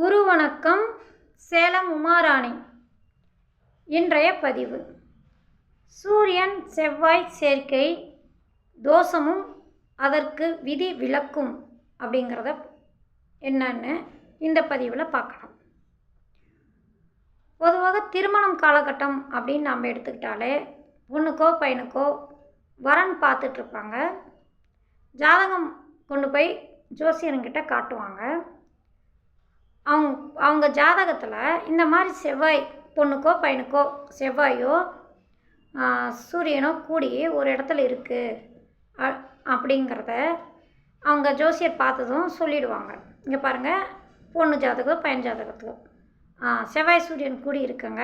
குரு வணக்கம் சேலம் உமாராணி. இன்றைய பதிவு. சூரியன் செவ்வாய் சேர்க்கை தோஷமும் அதற்கு விதி விலக்கும் அப்படிங்கிறத என்னன்னு இந்த பதிவில் பார்க்கலாம். பொதுவாக திருமணம் காலகட்டம் அப்படின்னு நாம் எடுத்துக்கிட்டாலே பொண்ணுக்கோ பையனுக்கோ வரன் பார்த்துட்ருப்பாங்க ஜாதகம் கொண்டு போய் ஜோசியனுங்கிட்ட காட்டுவாங்க. அவங்க அவங்க ஜாதகத்தில் இந்த மாதிரி செவ்வாய் பொண்ணுக்கோ பையனுக்கோ செவ்வாயோ சூரியனோ கூடி ஒரு இடத்துல இருக்குது அப்படிங்கிறத அவங்க ஜோசியர் பார்த்ததும் சொல்லிடுவாங்க. இங்கே பாருங்கள் பொண்ணு ஜாதகம் பையன் ஜாதகத்துக்கும் செவ்வாய் சூரியன் கூடி இருக்குங்க.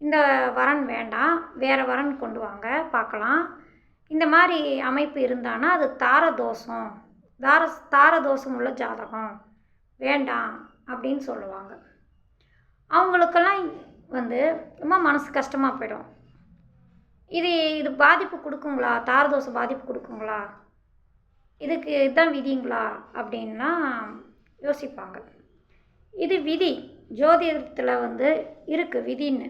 இந்த வரன் வேண்டாம். வேறு வரன் கொண்டு வாங்க பார்க்கலாம். இந்த மாதிரி அமைப்பு இருந்தானா அது தார தோஷம் தார தார தோஷம் உள்ள ஜாதகம். வேண்டாம். அப்படின்னு சொல்லுவாங்க. அவங்களுக்கெல்லாம் வந்து ரொம்ப மனசு கஷ்டமாக போயிடும். இது இது பாதிப்பு கொடுக்குங்களா? தாரதோசை பாதிப்பு கொடுக்குங்களா? இதுக்கு இதுதான் விதிங்களா? அப்படின்னா யோசிப்பாங்க. இது விதி. ஜோதிடத்தில் வந்து இருக்குது விதின்னு.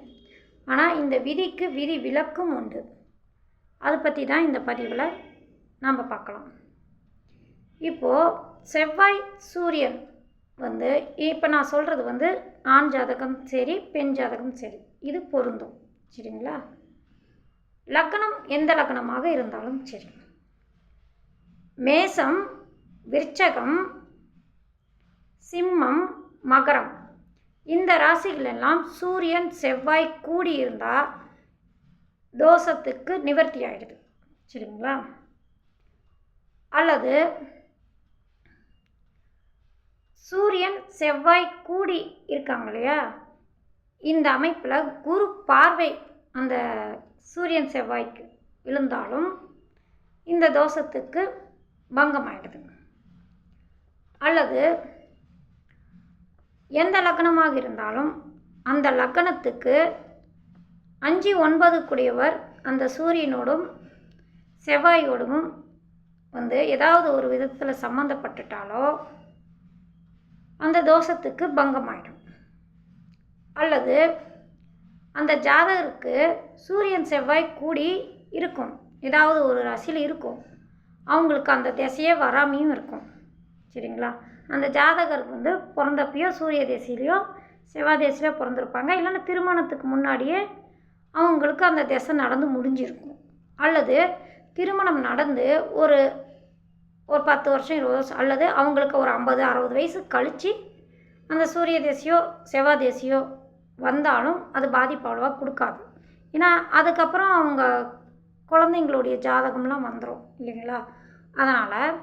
ஆனால் இந்த விதிக்கு விதி விலக்கும் உண்டு. அதை பற்றி தான் இந்த பதிவில் நாம் பார்க்கலாம். இப்போது செவ்வாய் சூரியன் வந்து இப்போ நான் சொல்கிறது வந்து ஆண் ஜாதகம் சரி பெண் ஜாதகம் சரி. இது பொருந்தும். சரிங்களா? லக்னம் எந்த லக்னமாக இருந்தாலும் சரி. மேசம் விருச்சகம் சிம்மம் மகரம். இந்த ராசிகளெல்லாம் சூரியன் செவ்வாய் கூடி இருந்தால் தோஷத்துக்கு நிவர்த்தி ஆகிடுது சரிங்களா? அல்லது சூரியன் செவ்வாய் கூடி இருக்காங்க இல்லையா? இந்த அமைப்பில் குரு பார்வை அந்த சூரியன் செவ்வாய்க்கு விழுந்தாலும் இந்த தோஷத்துக்கு பங்கமாயிடுது அல்லது எந்த லக்னமாக இருந்தாலும் அந்த லக்னத்துக்கு அஞ்சு ஒன்பது கூடியவர் அந்த சூரியனோடும் செவ்வாயோடும் வந்து ஏதாவது ஒரு விதத்தில் சம்மந்தப்பட்டுட்டாலோ அந்த தோஷத்துக்கு பங்கமாயிடும். அல்லது அந்த ஜாதகருக்கு சூரியன் செவ்வாய் கூடி இருக்கும். ஏதாவது ஒரு ராசியில் இருக்கும். அவங்களுக்கு அந்த திசையே வராமையும் இருக்கும். சரிங்களா? அந்த ஜாதகர் வந்து பிறந்தப்பையோ சூரிய திசையிலையோ செவ்வாய் திசையிலையோ பிறந்திருப்பாங்க. இல்லைன்னா திருமணத்துக்கு முன்னாடியே அவங்களுக்கு அந்த திசை நடந்து முடிஞ்சிருக்கும். அல்லது திருமணம் நடந்து ஒரு ஒரு பத்து வருஷம் இருபது வருஷம் அல்லது அவங்களுக்கு ஒரு ஐம்பது அறுபது வயசு கழித்து அந்த சூரிய தேசியோ செவ்வாய் தேசியோ வந்தாலும் அது பாதிப்பு அவ்வளோவா கொடுக்காது. ஏன்னா அதுக்கப்புறம் அவங்க குழந்தைங்களுடைய ஜாதகம்லாம் வந்துடும் இல்லைங்களா? அதனால்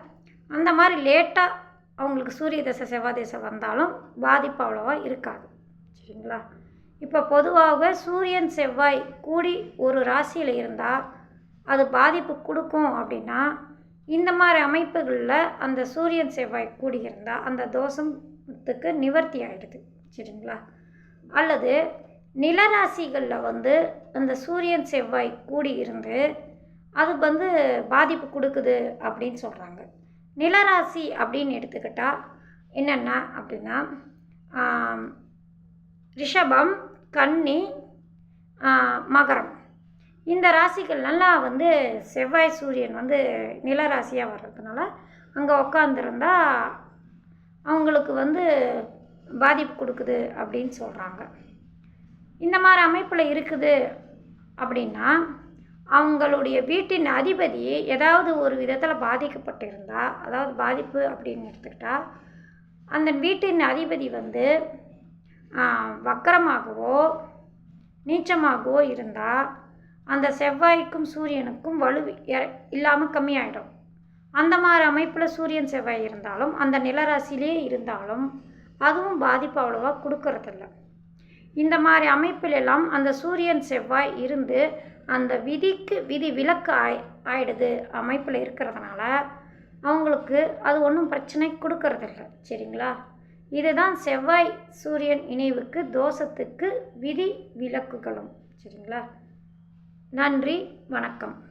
அந்த மாதிரி லேட்டாக அவங்களுக்கு சூரிய தசை செவ்வாய் தசை வந்தாலும் பாதிப்பு அவ்வளோவா இருக்காது சரிங்களா? இப்போ பொதுவாக சூரியன் செவ்வாய் கூடி ஒரு ராசியில் இருந்தால் அது பாதிப்பு கொடுக்கும் அப்படின்னா இந்த மாதிரி அமைப்புகளில் அந்த சூரியன் செவ்வாய் கூடி இருந்தால் அந்த தோஷத்துக்கு நிவர்த்தி ஆகிடுது சரிங்களா? அல்லது நிலராசிகளில் வந்து அந்த சூரியன் செவ்வாய் கூடி இருந்து அது வந்து பாதிப்பு கொடுக்குது அப்படின்னு சொல்கிறாங்க நிலராசி அப்படின்னு எடுத்துக்கிட்டால் என்னென்ன அப்படின்னா ரிஷபம் கன்னி மகரம். இந்த ராசிகள் நல்லா வந்து செவ்வாய் சூரியன் வந்து நிலராசியாக வர்றதுனால அங்கே உக்காந்துருந்தா அவங்களுக்கு வந்து பாதிப்பு கொடுக்குது அப்படின்னு சொல்கிறாங்க இந்த மாதிரி அமைப்பில் இருக்குது அப்படின்னா அவங்களுடைய வீட்டின் அதிபதி ஏதாவது ஒரு விதத்தில் பாதிக்கப்பட்டிருந்தா அதாவது பாதிப்பு அப்படின்னு எடுத்துக்கிட்டால் அந்த வீட்டின் அதிபதி வந்து வக்கரமாகவோ நீச்சமாகவோ இருந்தால் அந்த செவ்வாய்க்கும் சூரியனுக்கும் வலு இல்லாமல் கம்மியாயிடும். அந்த மாதிரி அமைப்பில் சூரியன் செவ்வாய் இருந்தாலும் அந்த நிலராசிலே இருந்தாலும் அதுவும் பாதிப்பு அவ்வளோவா கொடுக்கறதில்ல. இந்த மாதிரி அமைப்பிலெல்லாம் அந்த சூரியன் செவ்வாய் இருந்து அந்த விதிக்கு விதி விலக்கு ஆய் ஆயிடுது அமைப்பில் இருக்கிறதுனால அவங்களுக்கு அது ஒன்றும் பிரச்சனை கொடுக்கறதில்ல. சரிங்களா? இதுதான் செவ்வாய் சூரியன் இணைவுக்கு தோஷத்துக்கு விதி விலக்குகளும். சரிங்களா? நன்றி வணக்கம்.